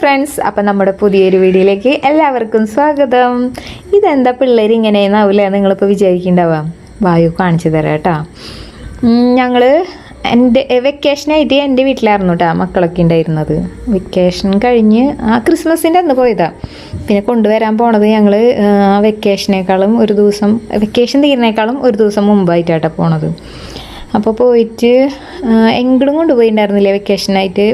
Friends അപ്പം നമ്മുടെ പുതിയൊരു വീഡിയോയിലേക്ക് എല്ലാവർക്കും സ്വാഗതം. ഇതെന്താ പിള്ളേർ ഇങ്ങനെയെന്നാവില്ലേ നിങ്ങളിപ്പോൾ വിചാരിക്കുന്നുണ്ടാവാം വായു കാണിച്ചു തരാം കേട്ടോ. ഞങ്ങൾ എന്റെ വെക്കേഷനായിട്ട് എന്റെ വീട്ടിലായിരുന്നു കേട്ടോ മക്കളൊക്കെ ഉണ്ടായിരുന്നത്. വെക്കേഷൻ കഴിഞ്ഞ് ആ ക്രിസ്മസിന്റെ അന്ന് പോയതാ. പിന്നെ കൊണ്ടുവരാൻ പോണത് ഞങ്ങൾ ആ വെക്കേഷനേക്കാളും ഒരു ദിവസം വെക്കേഷൻ തീരുന്നേക്കാളും ഒരു ദിവസം മുമ്പായിട്ടാട്ടോ പോണത്. അപ്പോൾ പോയിട്ട് എങ്കിലും കൊണ്ടുപോയിട്ടുണ്ടായിരുന്നില്ലേ വെക്കേഷനായിട്ട്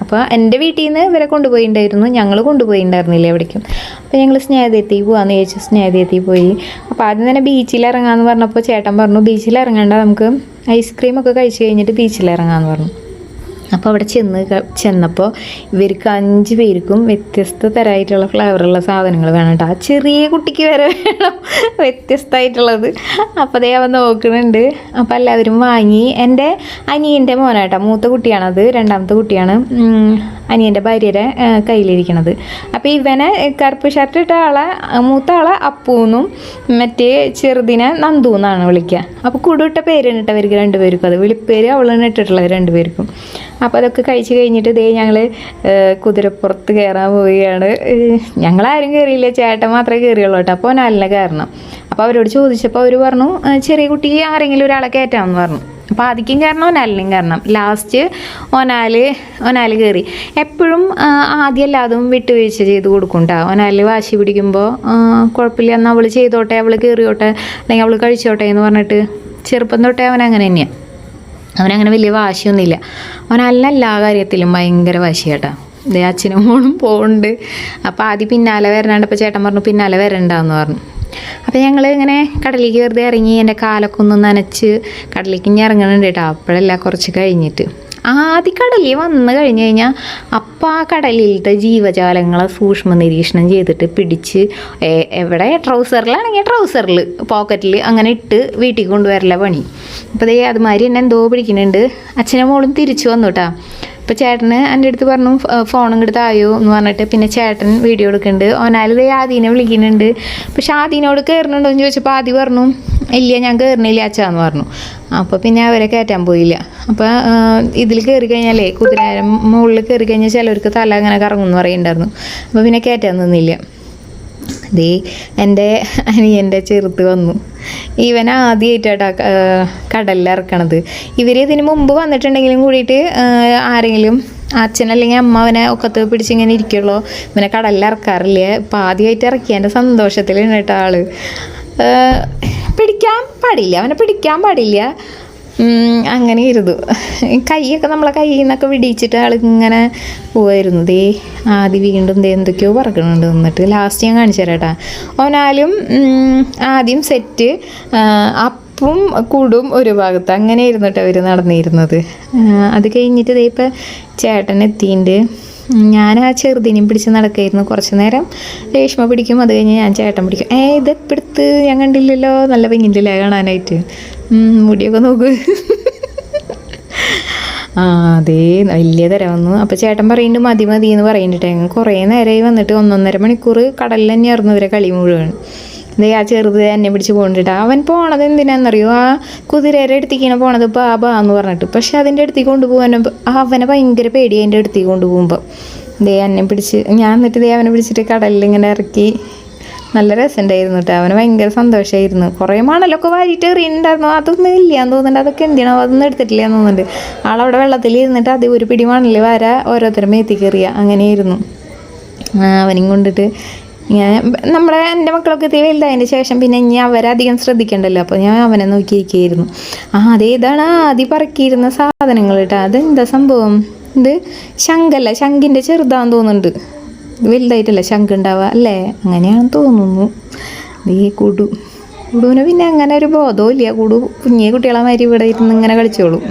അപ്പോൾ എന്റെ വീട്ടിൽ നിന്ന് ഇവരെ കൊണ്ടുപോയിണ്ടായിരുന്നു. ഞങ്ങൾ കൊണ്ടുപോയിണ്ടായിരുന്നില്ല എവിടേക്കും. അപ്പോൾ ഞങ്ങൾ സ്നേഹതെത്തി പോകാമെന്ന് ചോദിച്ചു സ്നേഹതെത്തി പോയി. അപ്പോൾ ആദ്യം തന്നെ ബീച്ചിൽ ഇറങ്ങാമെന്ന് പറഞ്ഞപ്പോൾ ചേട്ടൻ പറഞ്ഞു ബീച്ചിൽ ഇറങ്ങേണ്ട നമുക്ക് ഐസ്ക്രീമൊക്കെ കഴിച്ച് കഴിഞ്ഞിട്ട് ബീച്ചിൽ ഇറങ്ങാമെന്ന് പറഞ്ഞു. അപ്പോൾ അവിടെ ചെന്ന് ചെന്നപ്പോൾ ഇവർക്ക് അഞ്ച് പേർക്കും വ്യത്യസ്ത തരമായിട്ടുള്ള ഫ്ലേവറുള്ള സാധനങ്ങൾ വേണം കേട്ടോ. ആ ചെറിയ കുട്ടിക്ക് വരെ വേണം വ്യത്യസ്തമായിട്ടുള്ളത് അപ്പോൾ അതേ അവൻ നോക്കുന്നുണ്ട്. അപ്പോൾ എല്ലാവരും വാങ്ങി. എന്റെ അനിയന്റെ മോനാട്ടോ മൂത്ത കുട്ടിയാണത്. രണ്ടാമത്തെ കുട്ടിയാണ്. അനിയന്റെ ഭാര്യയുടെ കയ്യിലിരിക്കണത്. അപ്പോൾ ഇവനെ കറുപ്പ് ഷർട്ട് ഇട്ട ആളെ മൂത്ത ആളെ അപ്പൂന്നും മറ്റേ ചെറുതിനെ നന്ദു എന്നാണ് വിളിക്കുക അപ്പോൾ കുടുവിട്ട പേരാണ് ഇട്ട അവർക്ക് രണ്ടുപേർക്കും. അത് വിളിപ്പേര് അവളാണ് ഇട്ടിട്ടുള്ളത് രണ്ടുപേർക്കും. അപ്പോൾ അതൊക്കെ കഴിച്ച് കഴിഞ്ഞിട്ട് ദേ ഞങ്ങൾ കുതിരപ്പുറത്ത് കയറാൻ പോവുകയാണ്. ഞങ്ങളാരും കയറിയില്ല ചേട്ടൻ മാത്രമേ കയറിയുള്ളൂ കേട്ടോ. അപ്പോൾ നല്ല കയറണം അപ്പോൾ അവരോട് ചോദിച്ചപ്പോൾ അവർ പറഞ്ഞു ചെറിയ കുട്ടി ആരെങ്കിലും ഒരാളെ കയറ്റാമെന്ന് പറഞ്ഞു. അപ്പോൾ ആദിക്കും കയറണം ഒനാലിനും കയറണം ലാസ്റ്റ് ഒനാല് ഒനാല് കയറി എപ്പോഴും ആദ്യം എല്ലാതും വിട്ടുവീഴ്ച ചെയ്ത് കൊടുക്കും കേട്ടോ ഒനാല് വാശി പിടിക്കുമ്പോൾ കുഴപ്പമില്ല എന്നാൽ അവൾ ചെയ്തോട്ടെ അവൾ കയറിയോട്ടെ അല്ലെങ്കിൽ അവൾ കഴിച്ചോട്ടെ എന്ന് പറഞ്ഞിട്ട് ചെറുപ്പം തൊട്ടേ അവൻ അങ്ങനെ തന്നെയാണ് അവനങ്ങനെ വലിയ വാശിയൊന്നുമില്ല. അവനല്ല എല്ലാ കാര്യത്തിലും ഭയങ്കര വാശി കേട്ടോ ദേ അച്ഛനും മോളും പോകുന്നുണ്ട് അപ്പോൾ ആദ്യം പിന്നാലെ വരാണ്ട് അപ്പോൾ ചേട്ടൻ പറഞ്ഞു പിന്നാലെ വരണ്ടെന്ന് പറഞ്ഞു. അപ്പോൾ ഞങ്ങൾ ഇങ്ങനെ കടലിലേക്ക് വെറുതെ ഇറങ്ങി എന്റെ കാലൊക്കെ ഒന്ന് നനച്ച് കടലിലേക്ക് ഇനി ഇറങ്ങണുണ്ട് കേട്ടോ. അപ്പോഴല്ല കുറച്ച് കഴിഞ്ഞിട്ട്. ആദ്യ കടലിൽ വന്നു കഴിഞ്ഞ് കഴിഞ്ഞാൽ അപ്പം ആ കടലിലത്തെ ജീവജാലങ്ങളെ സൂക്ഷ്മ നിരീക്ഷണം ചെയ്തിട്ട് പിടിച്ച് എവിടെ? ട്രൗസറിലാണെങ്കിൽ ട്രൗസറിൽ പോക്കറ്റിൽ അങ്ങനെ ഇട്ട് വീട്ടിൽ കൊണ്ടുവരല പണി. അപ്പോൾ അതേ അതുമാതിരി എന്നെ എന്തോ പിടിക്കുന്നുണ്ട്. അച്ഛനും മോളും തിരിച്ചു വന്നു കേട്ടോ. അപ്പോൾ ചേട്ടന് എന്റെ അടുത്ത് പറഞ്ഞു "ഫ- ഫോണും കൊടുത്ത് ആയോ എന്ന് പറഞ്ഞിട്ട് പിന്നെ ചേട്ടൻ വീഡിയോ എടുക്കുന്നുണ്ട്. ഓനാല് ദേ ആദീനെ വിളിക്കുന്നുണ്ട്. പക്ഷെ ആദീനോട് കയറുന്നുണ്ടോ എന്ന് ചോദിച്ചപ്പോൾ ആദ്യം പറഞ്ഞു ഇല്ല ഞാൻ കയറണില്ല അച്ഛാന്ന് പറഞ്ഞു. അപ്പോൾ പിന്നെ അവരെ കയറ്റാൻ പോയില്ല. അപ്പോൾ ഇതിൽ കയറി കഴിഞ്ഞാലേ കുതിരാരം മുകളിൽ കയറി കഴിഞ്ഞാൽ ചിലവർക്ക് തല അങ്ങനെ കറങ്ങുമെന്ന് പറയുന്നുണ്ടായിരുന്നു. അപ്പോൾ പിന്നെ കയറ്റാൻ നിന്നില്ല. ദേ എന്റെ അനിയന്റെ ചെറുത്ത് വന്നു. ഇവൻ ആദ്യമായിട്ടാ കടലിൽ ഇറക്കണത്. ഇവർ ഇതിന് മുമ്പ് വന്നിട്ടുണ്ടെങ്കിലും കൂടിയിട്ട് ആരെങ്കിലും അച്ഛൻ അല്ലെങ്കിൽ അമ്മ അവനെ ഒക്കത്ത് പിടിച്ചിങ്ങനെ ഇരിക്കുള്ളൂ? ഇവനെ കടലിൽ ഇറക്കാറില്ല? ഇപ്പം ആദ്യമായിട്ട് ഇറക്കിയതിന്റെ സന്തോഷത്തിലാണ് കേട്ടോ ആൾ. പിടിക്കാൻ പാടില്ല. അവനെ പിടിക്കാൻ പാടില്ല. അങ്ങനെ ഇരുന്നു. കൈയൊക്കെ നമ്മളെ കയ്യിൽ നിന്നൊക്കെ വിടിയിച്ചിട്ട് ആളിങ്ങനെ പോവായിരുന്നു. ദേ ആദ്യം വീണ്ടും ദേ എന്തൊക്കെയോ പറക്കണുണ്ട് എന്നിട്ട് ലാസ്റ്റ് ഞാൻ കാണിച്ചു തരാം കേട്ടാ ഓനാലും ആദ്യം സെറ്റ് അപ്പും കുടും ഒരു ഭാഗത്ത്. അങ്ങനെ ഇരുന്നിട്ട് അവർ നടന്നിരുന്നത്. അത് കഴിഞ്ഞിട്ട് ദേ ഇപ്പം ചേട്ടൻ എത്തിയിട്ടുണ്ട് ഞാൻ ആ ചെറുതിനെയും പിടിച്ച് നടക്കായിരുന്നു കുറച്ച് നേരം. രേഷ്മ പിടിക്കും അത് കഴിഞ്ഞ് ഞാൻ ചേട്ടൻ പിടിക്കും. ഏ ഇത് എപ്പെടുത്ത് ഞാൻ കണ്ടില്ലല്ലോ. നല്ല ഭംഗിയില്ലേ കാണാനായിട്ട്. മുടിയൊക്കെ നോക്ക്. ആ അതേ വലിയ തരം വന്നു. അപ്പോൾ ചേട്ടൻ പറയുന്നുണ്ട് മതി മതി എന്ന് പറയുന്നുണ്ട്. കുറേ നേരമായി വന്നിട്ട് ഒന്നൊന്നര മണിക്കൂർ കടലിൽ തന്നെയായിരുന്നു ഇവരെ കളി മുഴുവൻ. ദേ ആ ചെറുത് എന്നെ പിടിച്ച് പോകണ്ടിട്ട് അവൻ പോണത് എന്തിനാണെന്നറിയോ ആ കുതിരയുടെ അടുത്തേക്കാണ് പോണത് ബാ ബാ എന്ന് പറഞ്ഞിട്ട്. പക്ഷെ അതിന്റെ അടുത്തേക്ക് കൊണ്ടുപോകാൻ അവനെ ഭയങ്കര പേടി അതിന്റെ അടുത്തേക്ക് കൊണ്ടുപോകുമ്പോൾ ദേ എന്നെ പിടിച്ച് ഞാൻ എന്നിട്ട് ദേ അവനെ പിടിച്ചിട്ട് കടലിൽ ഇങ്ങനെ ഇറക്കി. നല്ല രസമുണ്ടായിരുന്നു കേട്ടോ. അവന് ഭയങ്കര സന്തോഷമായിരുന്നു. കുറേ മണലൊക്കെ വാരിയിട്ട് എറിയുന്നുണ്ടായിരുന്നു. അതൊന്നും ഇല്ല എന്ന് തോന്നുന്നുണ്ട്. അതൊക്കെ എന്തിനാണ് അതൊന്നും എടുത്തിട്ടില്ല എന്ന് തോന്നുന്നുണ്ട്. ആളവിടെ വെള്ളത്തിൽ ഇരുന്നിട്ട് അത് ഒരു പിടി മണൽ വാര ഓരോരുത്തരും മേത്തേക്ക് എറിയുക അങ്ങനെയായിരുന്നു. അവനും കൊണ്ടിട്ട് ഞാൻ നമ്മുടെ എന്റെ മക്കളൊക്കെ എത്തി വലുതായതിന്റെ ശേഷം പിന്നെ ഇനി അവരധികം ശ്രദ്ധിക്കണ്ടല്ലോ. അപ്പോൾ ഞാൻ അവനെ നോക്കിയിരിക്കുകയായിരുന്നു. ആ അതേതാണ് ആദ്യം പറക്കിയിരുന്ന സാധനങ്ങൾ കേട്ടോ. അതെന്താ സംഭവം? ഇത് ശങ്കല്ല ശങ്കിന്റെ ചെറുതാന്ന് തോന്നുന്നുണ്ട്. വലുതായിട്ടല്ല ഉണ്ടാവുക അല്ലേ? അങ്ങനെയാണെന്ന് തോന്നുന്നു. ഈ കുടു. കുടുവിന് പിന്നെ അങ്ങനെ ഒരു ബോധവും ഇല്ല കുടു കുഞ്ഞേ കുട്ടികളെ മാതിരി ഇവിടെ ഇരുന്ന് ഇങ്ങനെ കളിച്ചോളും.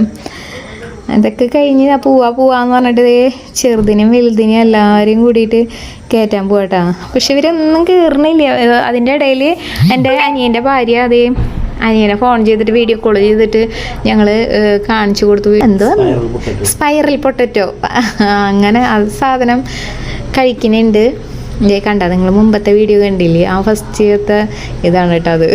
അതൊക്കെ കഴിഞ്ഞ് ആ പോവാ പോവാന്ന് പറഞ്ഞിട്ട് ചെറുതിനും വലുതിനും എല്ലാവരെയും കൂടിയിട്ട് കയറ്റാൻ പോവാട്ടാ. പക്ഷെ ഇവരൊന്നും കയറണില്ല അതിന്റെ ഇടയിൽ എന്റെ അനിയന്റെ ഭാര്യ അതേ അനിയനെ ഫോൺ ചെയ്തിട്ട് വീഡിയോ കോൾ ചെയ്തിട്ട് ഞങ്ങൾ കാണിച്ചു കൊടുത്തു. എന്തോ സ്പൈറൽ പൊട്ടറ്റോ അങ്ങനെ അത് സാധനം കഴിക്കുന്നുണ്ട്. കണ്ട നിങ്ങൾ മുമ്പത്തെ വീഡിയോ കണ്ടില്ലേ? ആ ഫസ്റ്റത്തെ ഇതാണ് കേട്ടോ അത്.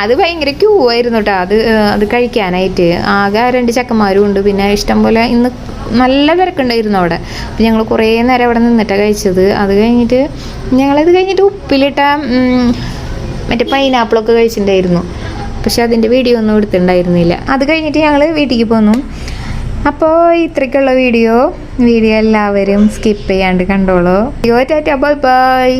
അത് ഭയങ്കര ക്യൂ ആയിരുന്നു കേട്ടോ അത് അത് കഴിക്കാനായിട്ട്. ആകെ രണ്ട് ചക്കന്മാരും ഉണ്ട്. പിന്നെ ഇഷ്ടംപോലെ ഇന്ന് നല്ല തിരക്കുണ്ടായിരുന്നു അവിടെ. അപ്പം ഞങ്ങൾ കുറേ നേരം അവിടെ നിന്നിട്ടാണ് കഴിച്ചത്. അത് കഴിഞ്ഞിട്ട് ഞങ്ങളത് കഴിഞ്ഞിട്ട് ഉപ്പിലിട്ട മറ്റേ പൈനാപ്പിളൊക്കെ കഴിച്ചിട്ടുണ്ടായിരുന്നു. പക്ഷെ അതിന്റെ വീഡിയോ ഒന്നും എടുത്തിട്ടുണ്ടായിരുന്നില്ല. അത് കഴിഞ്ഞിട്ട് ഞങ്ങൾ വീട്ടിലേക്ക് പോന്നു. അപ്പോൾ ഇത്രയ്ക്കുള്ള വീഡിയോ. വീഡിയോ എല്ലാവരും സ്കിപ്പ് ചെയ്യാണ്ട് കണ്ടോളൂ. യോ ടാറ്റ ബൈ ബൈ